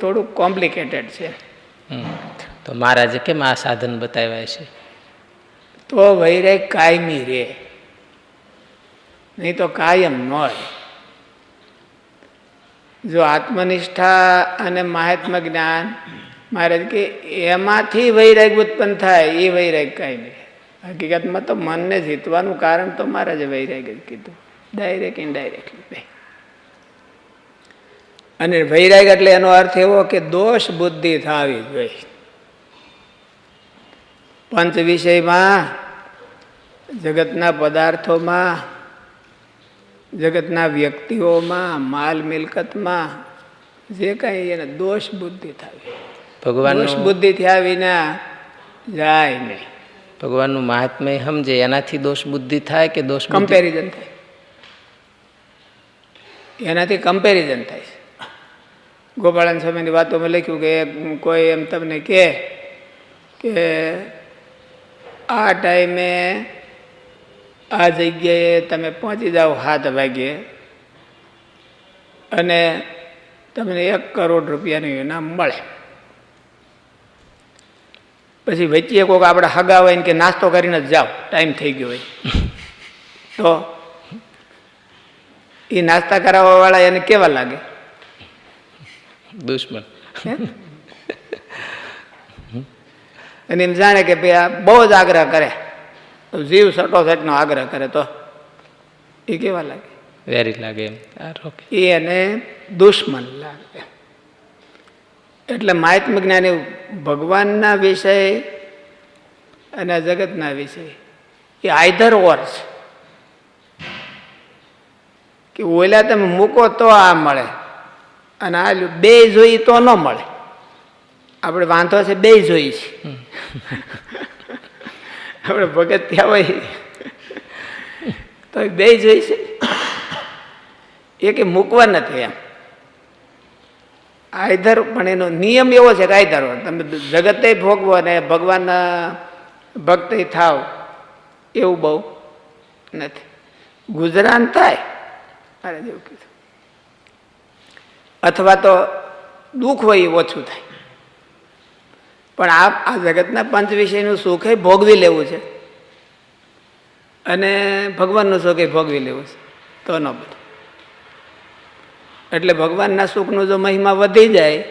થોડુંક કોમ્પ્લિકેટેડ છે. હમ. તો મહારાજે કેમ આ સાધન બતાવ્યા છે? તો વૈરાગ કાયમી રે. નહીં તો કાયમ ન રહે. જો આત્મનિષ્ઠા અને મહાત્મ જ્ઞાન મહારાજ કે એમાંથી વૈરાગ ઉત્પન્ન થાય એ વૈરાગ કાયમી હકીકતમાં તો મનને જીતવાનું કારણ તો મહારાજે વૈરાગ જ કીધું. ડાયરેક્ટ ઇનડાયરેક્ટલી બે અને વૈરાગ એટલે એનો અર્થ એવો કે દોષ બુદ્ધિ થવી જોઈએ. પંચ વિષયમાં જગતના પદાર્થોમાં જગતના વ્યક્તિઓમાં માલ મિલકતમાં જે કંઈ એને દોષ બુદ્ધિ થાય. દોષ ભગવાનનું બુદ્ધિ થયા વિના જાય નહીં. ભગવાનનું મહાત્મય સમજે એનાથી દોષ બુદ્ધિ થાય કે દોષ કમ્પેરિઝન થાય. એનાથી કમ્પેરિઝન થાય. છે ગોપાળન સ્વામીની વાતોમાં લખ્યું કે કોઈ એમ તમને કહે કે આ ટાઈમે આ જગ્યાએ તમે પહોંચી જાઓ સાત વાગ્યે અને તમને એક કરોડ રૂપિયાનું ઇનામ મળે. પછી વચ્ચે કોઈક આપણે હગા હોય ને કે નાસ્તો કરીને જ જાઓ, ટાઈમ થઈ ગયો હોય. તો એ નાસ્તા કરાવવાવાળા એને કેવા લાગે? દુશ્મન. અને એમ જાણે કે ભાઈ આ બહુ જ આગ્રહ કરે. જીવ સટોસટનો આગ્રહ કરે તો. એ કેવા લાગે? વેરી લાગે એમ. એ એને દુશ્મન લાગે. એટલે મહાત્મ જ્ઞાની ભગવાનના વિષય અને જગતના વિષય એ આઈધર ઓર છે. કે ઓલા તમે મૂકો તો આ મળે. અને આ બે જોઈ તો ન મળે. આપણે વાંધો છે બે જોઈ છે. આપણે ભગત ત્યાં હોય. તો બે જોઈ છે. એ કે મૂકવા નથી એમ. આયધર પણ એનો નિયમ એવો છે કે આયધર તમે જગતે ભોગવો અને ભગવાનના ભક્ત થાવ એવું બહુ નથી. ગુજરાન થાય. મારે જેવું કીધું. અથવા તો દુઃખ હોય એ ઓછું થાય. પણ આ આ જગતના પંચ વિષયનું સુખ એ ભોગવી લેવું છે. અને ભગવાનનું સુખ એ ભોગવી લેવું છે. તો ન બધું. એટલે ભગવાનના સુખનો જો મહિમા વધી જાય,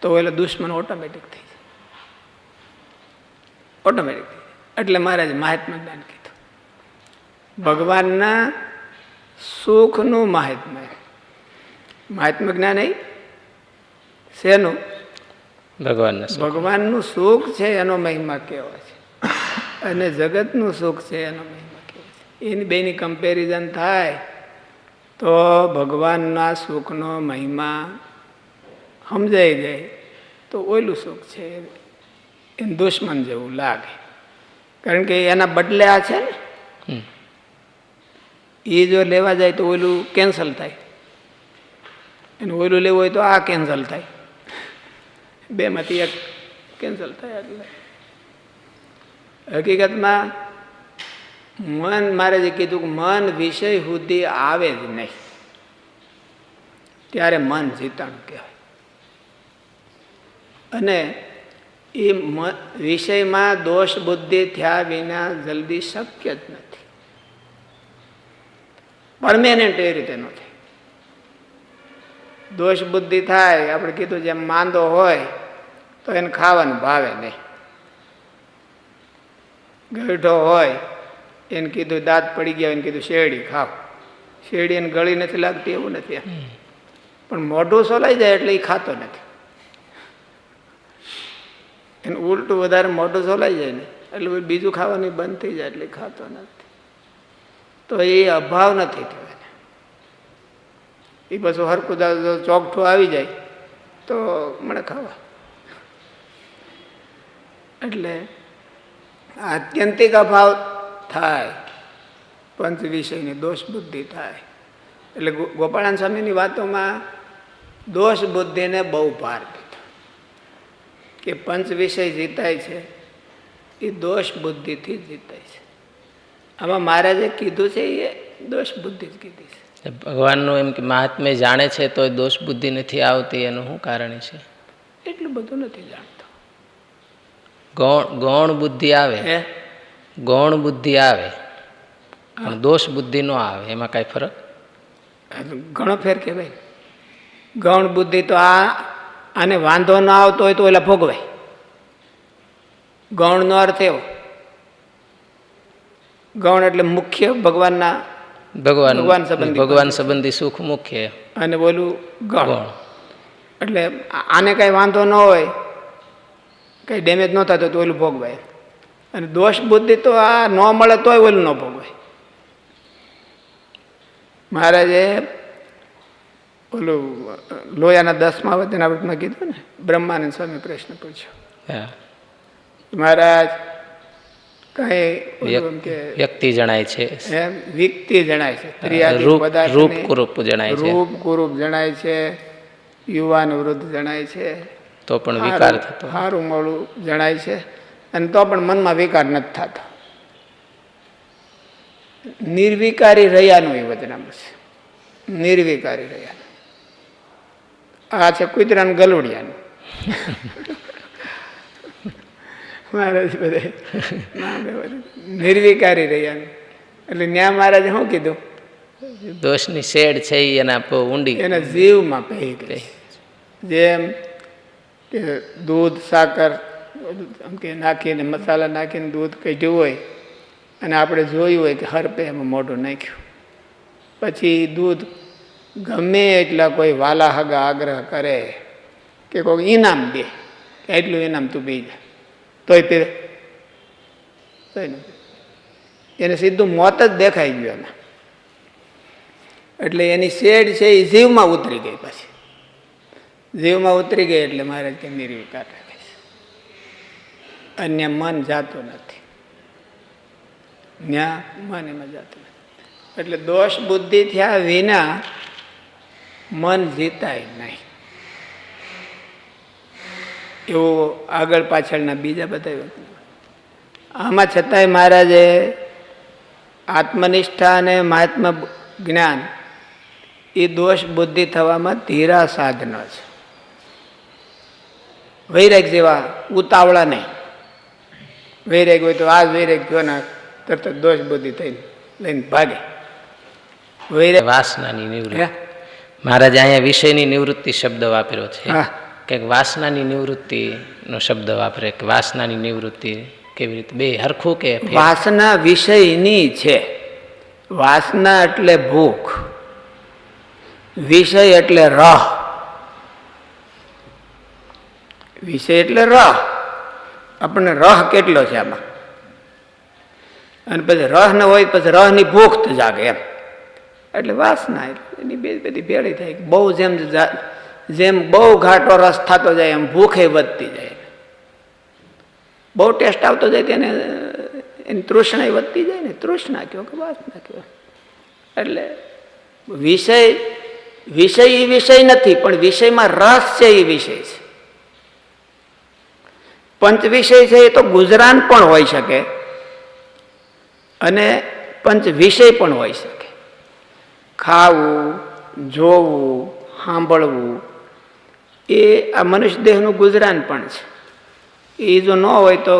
તો એટલે દુશ્મન ઓટોમેટિક થઈ જાય. ઓટોમેટિક થઈ જાય. એટલે મહારાજ મહાત્મા જ્ઞાન કીધું. ભગવાનના સુખનું મહાત્મા. મહાત્મા જ્ઞાન એ શેનું? ભગવાનના ભગવાનનું સુખ છે એનો મહિમા કેવો છે? અને જગતનું સુખ છે એનો મહિમા કેવો છે? એની બેની કમ્પેરિઝન થાય તો ભગવાનના સુખનો મહિમા સમજાઈ જાય તો ઓયલું સુખ છે એને. દુશ્મન જેવું લાગે. કારણ કે એના બદલે આ છે ને? એ જો લેવા જાય તો ઓયલું કેન્સલ થાય. અને ઓયલું લેવું હોય તો આ કેન્સલ થાય. બેમાંથી એક કેન્સલ થાય એટલે હકીકતમાં મન, મારે જે કીધું કે મન વિષય સુધી આવે જ નહીં. ત્યારે મન જીતાણ કહેવાય. અને એ વિષયમાં દોષ બુદ્ધિ થયા વિના જલ્દી શક્ય જ નથી. પરમેનન્ટ એ રીતે ન થાય. દોષ બુદ્ધિ થાય આપણે કીધું જેમ માંદો હોય તો એને ખાવાનું ભાવે નહીં. ગઢો હોય એને કીધું દાંત પડી ગયા એને કીધું શેરડી ખાવ શેરડી એને ગળી નથી લાગતી એવું નથી પણ મોઢું સોલાઈ જાય એટલે એ ખાતો નથી. એને ઉલટું વધારે મોઢું સોલાઈ જાય ને એટલે બીજું ખાવાનું બંધ થઈ જાય એટલે ખાતો નથી. તો એ અભાવ નથી થયો. એ પાછું હરકું દાદા ચોકઠું આવી જાય. તો મને ખાવા. એટલે આત્યંતિક અભાવ થાય. પંચ વિષયની દોષ બુદ્ધિ થાય. એટલે ગોપાળાન સ્વામીની વાતોમાં દોષ બુદ્ધિને બહુ ભાર દીધો. કે પંચ વિષય જીતાય છે એ દોષ બુદ્ધિથી જીતાય છે. આમાં મહારાજે કીધું છે એ દોષ બુદ્ધિ જ કીધી છે. ભગવાનનું એમ કે મહાત્મ્ય જાણે છે તો દોષ બુદ્ધિ નથી આવતી એનું શું કારણ છે? એટલું બધું નથી જાણતો. ગૌણ ગૌણ બુદ્ધિ આવે. ગૌણ બુદ્ધિ આવે પણ દોષ બુદ્ધિ ન આવે એમાં કાંઈ ફરક? ઘણો ફેર કહેવાય. ગૌણ બુદ્ધિ તો આ આને વાંધો ન આવતો હોય તો એટલે ભોગવાય. ગૌણનો અર્થ એવો. ગૌણ એટલે મુખ્ય ભગવાનના ભગવાન ભગવાન સંબંધી ભગવાન સંબંધી સુખ મુખ્ય. અને બોલું ગૌણ. એટલે આને કાંઈ વાંધો ન હોય કંઈ ડેમેજ ન થતો તો ઓલું ભોગવાય. અને દોષ બુદ્ધિ તો આ ન મળે તોય ઓલું ન ભોગવાય. મહારાજે ઓલું લોયાના દસમા વચના વ્રતમાં કીધું ને બ્રહ્માનંદ સ્વામી પ્રશ્ન પૂછ્યો. હા. મહારાજ વ્યક્તિ જણાય છે. એમ વિકતિ જણાય છે. રૂપ રૂપ કુરૂપ જણાય છે. રૂપ કુરૂપ જણાય છે. યુવાન વૃદ્ધ જણાય છે. તો પણ વિકાર થતો. સારું મોડું જણાય છે. અને તો પણ મનમાં વિકાર નથી થતો. નિર્વિકારી રહ્યાનું એ વચનામાં છે. નિર્વિકારી રહ્યાનું આ છે કુતરાનું ગલુડિયાનું. મહારાજ બધે. નિર્વિકારી રહ્યા એટલે ન્યા મહારાજે શું કીધું? દોષની શેડ છે એના ઊંડી. એના જીવમાં પહેરી ગઈ જેમ કે દૂધ સાકર કે નાખીને મસાલા નાખીને દૂધ કાઢ્યું હોય અને આપણે જોયું હોય કે હરપે એમાં મોઢું નાખ્યું. પછી દૂધ ગમે એટલા કોઈ વાલા હગા આગ્રહ કરે કે કોઈ ઇનામ દે એટલું ઇનામ તું પી જા. તોય પીવે તોય ન એને સીધું મોત જ દેખાઈ ગયું એમાં. એટલે એની શેડ છે એ જીવમાં ઉતરી ગઈ પછી. જીવમાં ઉતરી ગઈ એટલે મહારાજ કે નિર્વિકાર રાખે છે. અન્ય મન જાતું નથી. ન્યા મન એમાં જાતું નથી. એટલે દોષ બુદ્ધિ થયા વિના મન જીતાય નહીં. એવું આગળ પાછળના બીજા બધા આમાં છતાંય મહારાજે આત્મનિષ્ઠા અને મહાત્મા જ્ઞાન એ દોષ બુદ્ધિ થવામાં ધીરા સાધનો છે. વૈરાગ જેવા ઉતાવળા નહીં. વૈરાગ હોય તો આ વૈરાગ થયો ને તરત દોષ બુદ્ધિ થઈને લઈને ભાગે. વૈરાગ વાસનાની નિવૃત્તિ? મહારાજ અહીંયા વિષયની નિવૃત્તિ શબ્દ વાપર્યો છે. હા. કંઈક વાસનાની નિવૃત્તિનો શબ્દ વાપરે કે વાસનાની નિવૃત્તિ કેવી રીતે? બે હરખું કે વાસના વિષયની છે. વાસના એટલે ભૂખ. વિષય એટલે રહ. વિષય એટલે રહ. આપણને રહ કેટલો છે આમાં? અને પછી રહ ન હોય પછી રહની ભૂખ જાગે એમ. એટલે વાસના એની બે બધી ભેળી થાય બહુ જેમ જેમ બહુ ઘાટો રસ થતો જાય, એમ ભૂખે વધતી જાય. બહુ ટેસ્ટ આવતો જાય તેને, એની તૃષ્ણા વધતી જાય ને, તૃષ્ણા કયો કે વાસના કયો. એટલે વિષય વિષય એ વિષય નથી, પણ વિષયમાં રસ છે એ વિષય છે. પંચ વિષય છે એ તો ગુજરાન પણ હોઈ શકે, અને પંચ વિષય પણ હોઈ શકે. ખાવું, જોવું, સાંભળવું એ આ મનુષ્ય દેહનું ગુજરાન પણ છે. એ જો ન હોય તો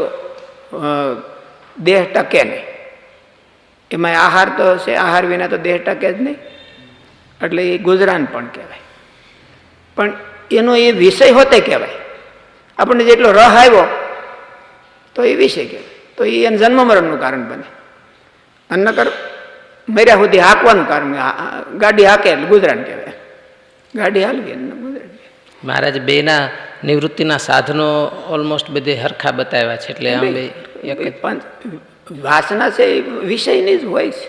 દેહ ટકે નહીં. એમાં આહાર તો છે, આહાર વિના તો દેહ ટકે જ નહીં. એટલે એ ગુજરાન પણ કહેવાય. પણ એનો એ વિષય હોતે કહેવાય. આપણને જેટલો રહ આવ્યો, તો એ વિષય કહેવાય. તો એ એને જન્મ મરણનું કારણ બને. અને નકર મર્યા સુધી હાંકવાનું કારણ ગાડી હાકે એટલે ગુજરાન કહેવાય. ગાડી હાલવી. મહારાજ બેના નિવૃત્તિના સાધનો ઓલમોસ્ટ બધે હરખા બતાવ્યા છે એટલે આમ બે એક પંચ વાસના છે એ વિષયની જ હોય છે.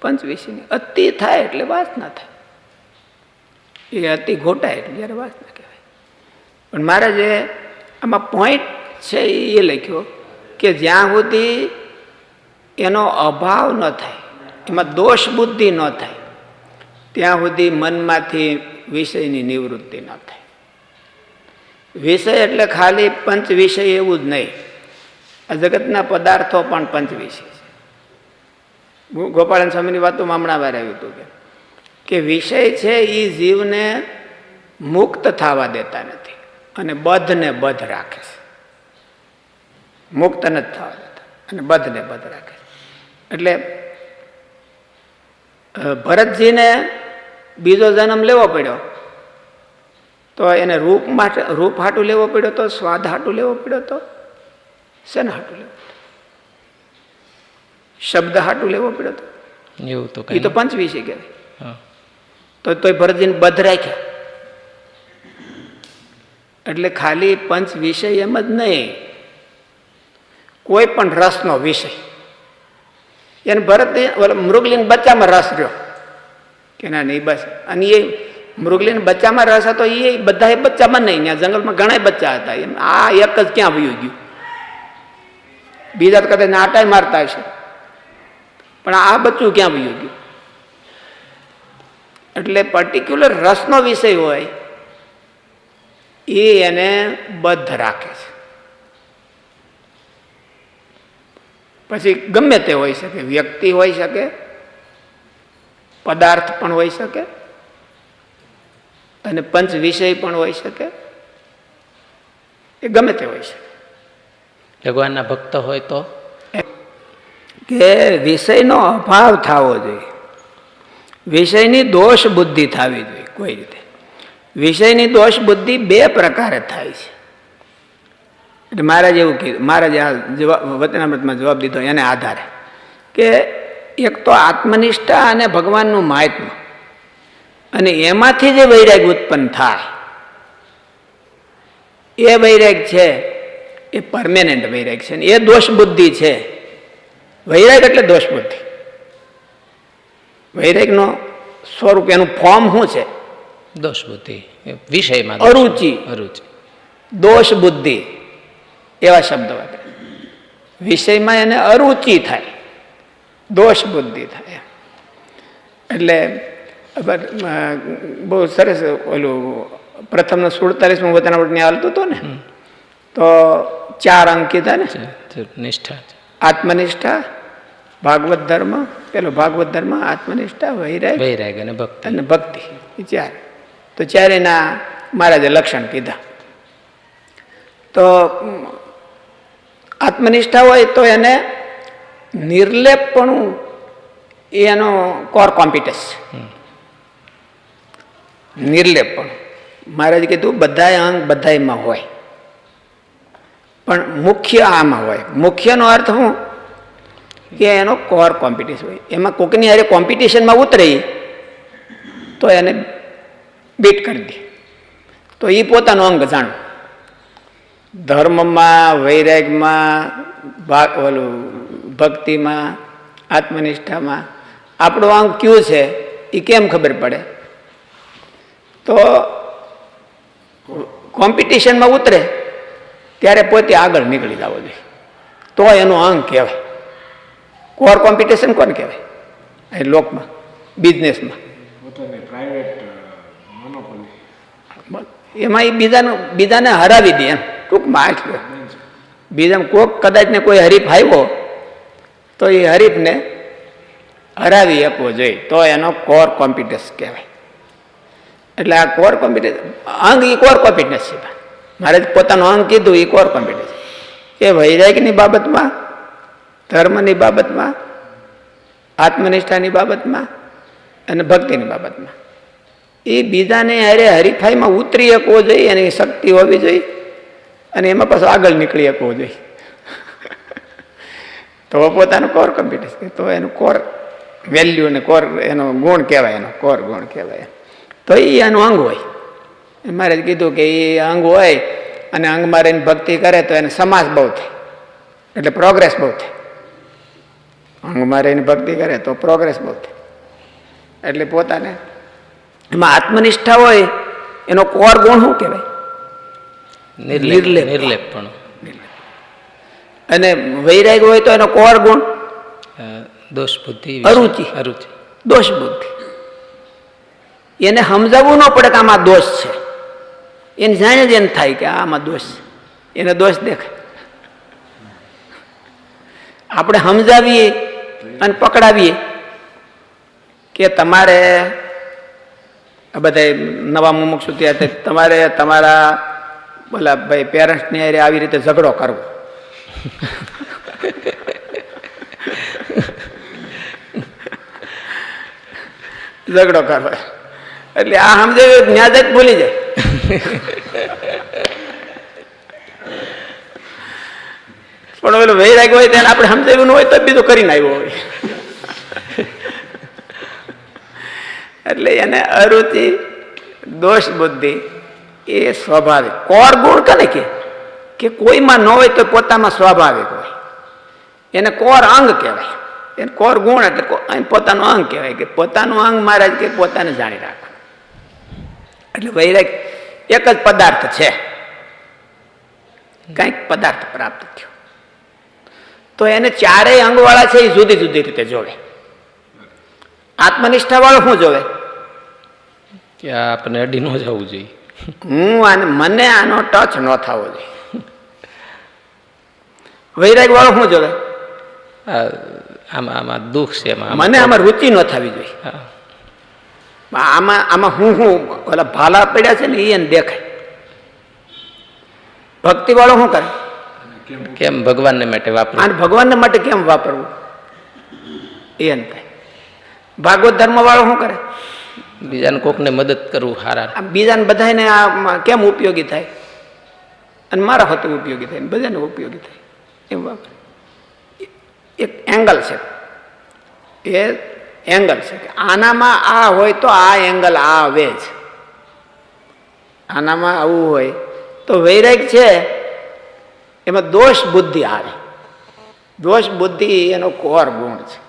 પંચ વિષયની અતિ થાય એટલે વાસના થાય. એ અતિ ઘોટાય એટલે જ્યારે વાસના કહેવાય. પણ મહારાજે આમાં પોઈન્ટ છે એ લખ્યો કે જ્યાં સુધી એનો અભાવ ન થાય એમાં દોષ બુદ્ધિ ન થાય ત્યાં સુધી મનમાંથી વિષયની નિવૃત્તિ ન થાય. વિષય એટલે ખાલી પંચ વિષય એવું જ નહીં. આ જગતના પદાર્થો પણ પંચ વિષય છે. ગો- ગોપાળન સ્વામીની વાતોમાં હમણાં વાર આવ્યું હતું કે વિષય છે એ જીવને મુક્ત થવા દેતા નથી અને બધને બધ રાખે છે. મુક્ત નથી થવા દેતા અને બધને બધ રાખે છે. એટલે ભરતજીને બીજો જન્મ લેવો પડ્યો. તો એને રૂપ માટે રૂપ હાટું લેવો પડ્યો તો સ્વાદ હાટું લેવો પડ્યો તો શેને હાટું લેવો શબ્દ હાટું લેવો પડ્યો તો. એવું તો એ તો પંચ વિશે કહેવાય. તો તોય ભરતજીને બધ રાખ્યા. એટલે ખાલી પંચ વિષય એમ જ નહીં. કોઈ પણ રસનો વિષય. એને ભરત મૃગલીન બચ્ચામાં રસ રહ્યો. કે ના, નહીં, બસ. અને એ મૃગલીને બચ્ચામાં રસ હતો એ બધા બચ્ચામાં નહીં, ત્યાં જંગલમાં ઘણા બચ્ચા હતા. એમ, આ એક જ ક્યાં વયું ગયું? બીજા કદાચ નાટાય મારતા હશે. પણ આ બચ્ચું ક્યાં વયું ગયું? એટલે પર્ટિક્યુલર રસનો વિષય હોય, એ એને બદ્ધ રાખે છે. પછી ગમે તે હોઈ શકે, વ્યક્તિ હોઈ શકે પદાર્થ પણ હોઈ શકે અને પંચ વિષય પણ હોઈ શકે. એ ગમે તે હોઈ શકે. ભગવાનના ભક્ત હોય તો? કે વિષયનો અભાવ થવો જોઈએ. વિષયની દોષ બુદ્ધિ થવી જોઈએ કોઈ રીતે. વિષયની દોષ બુદ્ધિ બે પ્રકારે થાય છે. એટલે મહારાજ એવું કીધું મહારાજે આ જવાબ વચનામૃતમાં જવાબ દીધો એને આધારે. કે એક તો આત્મનિષ્ઠા અને ભગવાનનું મહાત્મ અને એમાંથી જે વૈરાગ ઉત્પન્ન થાય એ વૈરાગ છે એ પરમેનન્ટ વૈરાગ છે એ દોષ બુદ્ધિ છે. વૈરાગ એટલે દોષ બુદ્ધિ વૈરાગનો સ્વરૂપ એનું ફોર્મ શું છે? દોષ બુદ્ધિ એ વિષયમાં અરુચિ. અરુચિ. દોષ બુદ્ધિ એવા શબ્દો વાપરે. વિષયમાં એને અરુચિ થાય. દોષ બુદ્ધિ થાય. એટલે બહુ સરસ ઓલું પ્રથમનો સુડતાલીસમાં વતનાવટની હાલતું હતું ને? તો ચાર અંક કીધા ને? નિષ્ઠા. આત્મનિષ્ઠા ભાગવત ધર્મ પેલો ભાગવત ધર્મ આત્મનિષ્ઠા વૈરાગ વૈરાગ અને ભક્તિ. અને ભક્તિ. એ ચાર. તો ચારેના મહારાજે લક્ષણ કીધા. તો આત્મનિષ્ઠા હોય તો એને નિર્લેપપણું એનો કોર કોમ્પિટન્સ છે નિર્લેપપણું મહારાજ કીધું બધાય અંગ બધાયમાં હોય. પણ મુખ્ય આમાં હોય. મુખ્યનો અર્થ શું? કે એનો કોર કોમ્પિટિશન હોય. એમાં કોકની હારે કોમ્પિટિશનમાં ઉતરે તો એને બીટ કરી દે. તો એ પોતાનું અંગ જાણો. ધર્મમાં વૈરાગમાં ભાગ ઓલું ભક્તિમાં આત્મનિષ્ઠામાં. આપણું અંગ કયું છે? એ કેમ ખબર પડે? તો કોમ્પિટિશનમાં ઉતરે ત્યારે પોતે આગળ નીકળી જવો જોઈએ. તો એનો અંગ કહેવાય. કોર કોમ્પિટિશન કોને કહેવાય? એ લોકમાં બિઝનેસમાં. એમાં એ બીજાનું બીજાને હરાવી દે એમ. ટૂંકમાં આટલું બીજા કોક કદાચ ને કોઈ હરીફ આવ્યો તો એ હરીફને હરાવી આપવો જોઈએ. તો એનો કોર કોમ્પિટન્સ કહેવાય. એટલે આ કોર કોમ્પિટન્સ અંગ એ કોર કોમ્પિટન્સ છે મારે પોતાનું અંગ કીધું એ કોર કોમ્પિટન્સ કે વૈરાગ્યની બાબતમાં, ધર્મની બાબતમાં, આત્મનિષ્ઠાની બાબતમાં અને ભક્તિની બાબતમાં. એ બીજાને અરે હરીફાઈમાં ઉતરી શકવો જોઈએ એની શક્તિ હોવી જોઈએ અને એમાં પાછું આગળ નીકળી શકવો જોઈએ. તો પોતાનું કોર કોમ્પિટન્સ તો એનું કોર વેલ્યુ અને કોર એનો ગુણ કહેવાય એનો કોર ગુણ કહેવાય. તો એ એનું અંગ હોય. મારે જ કીધું કે એ અંગ હોય અને અંગમાં રહીને ભક્તિ કરે તો એને સમાસ બહુ થાય. એટલે પ્રોગ્રેસ બહુ થાય. અંગમાં રહીને ભક્તિ કરે તો પ્રોગ્રેસ બહુ થાય. એટલે પોતાને એમાં આત્મનિષ્ઠા હોય એનો કોર ગુણ શું કહેવાય? નિર્લેપ નિર્લેપ. નિર્લેપપણું અને વૈરાગ હોય તો એનો કોર ગુણ? દોષ બુદ્ધિ અરુચિ. અરુચિ. દોષ બુદ્ધિ. એને સમજાવવું ન પડે કે આમાં દોષ છે. એને જાણે જ એમ થાય કે આમાં દોષ છે. એને દોષ દેખાય. આપણે સમજાવીએ અને પકડાવીએ કે તમારે આ બધા નવા મુમુક્ષુ ત્યાં તમારે તમારા બોલા ભાઈ પેરેન્ટ્સની આવી રીતે ઝઘડો કરવો. ઝઘડો કરવો. એટલે આ સમજે ન્યાજ જ ભૂલી જાય. પણ ઓલું વૈરાગ્ય હોય તેને આપણે સમજાવ્યું ન હોય તો બીજું કરીને આવ્યો હોય. એટલે એને અરુચિ દોષ બુદ્ધિ એ સ્વાભાવિક કોર ગુણ કને કે કે કોઈમાં ન હોય તો પોતામાં સ્વાભાવિક હોય. એને કોર અંગ કહેવાય. એને કોર ગુણ એટલે પોતાનું અંગ કહેવાય કે પોતાનું અંગ મહારાજ કે પોતાને જાણી રાખો. એટલે વૈરાગ એક જ પદાર્થ છે. કંઈક પદાર્થ પ્રાપ્ત થયો. તો એને ચારેય અંગવાળા છે એ જુદી જુદી રીતે જોવે. આત્મનિષ્ઠાવાળો શું જોવે? કે આપને અડી ન જવું જોઈએ. હું આને મને આનો ટચ ન થવો જોઈએ. વૈરાગ વાળો શું જોવે? આમાં આમાં દુઃખ છે મને આમાં રુચિ ન થવી જોઈએ. આમાં આમાં હું હું ઓલા ભાલા પડ્યા છે ને એને દેખાય. ભક્તિ વાળો શું કરે? કેમ ભગવાનને માટે વાપરવું અને ભગવાનને માટે કેમ વાપરવું? એને થાય. ભાગવત ધર્મ વાળો શું કરે? બીજાને કોકને મદદ કરવું હારા. બીજાને બધાને આ કેમ ઉપયોગી થાય? અને મારા હાથે ઉપયોગી થાય બધાને ઉપયોગી થાય. એક એંગલ છે. એ એંગલ છે આનામાં આ હોય તો આ એંગલ આ આવે જ. આનામાં આવું હોય તો વૈરાગ છે, એમાં દોષ બુદ્ધિ આવે. દોષ બુદ્ધિ એનો કોર ગુણ છે.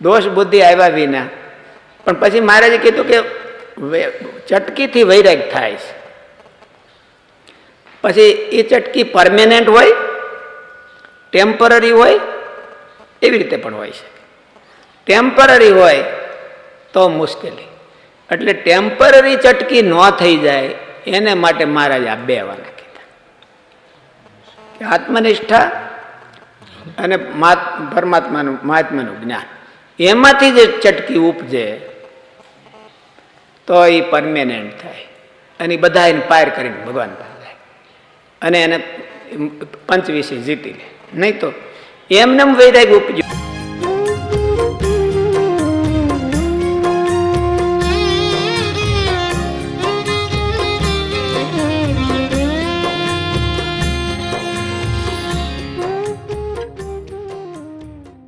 દોષ બુદ્ધિ આવ્યા વિના. પણ પછી મહારાજે કીધું કે ચટકીથી વૈરાગ થાય છે. પછી એ ચટકી પરમેનન્ટ હોય ટેમ્પરરી હોય, એવી રીતે પણ હોય છે ટેમ્પરરી હોય તો મુશ્કેલી. એટલે ટેમ્પરરી ચટકી ન થઈ જાય, એને માટે મહારાજ આ બે વાના કીધા. આત્મનિષ્ઠા અને પરમાત્માનું, મહાત્માનું જ્ઞાન. એમાંથી જે ચટકી ઉપજે, તો એ પરમેનન્ટ થાય. અને બધા એને પાર કરીને ભગવાન પાસે અને એને પંચવીસી જીતી લે નહીં તો એમને એમ વૈરાગ ઉપજ્યો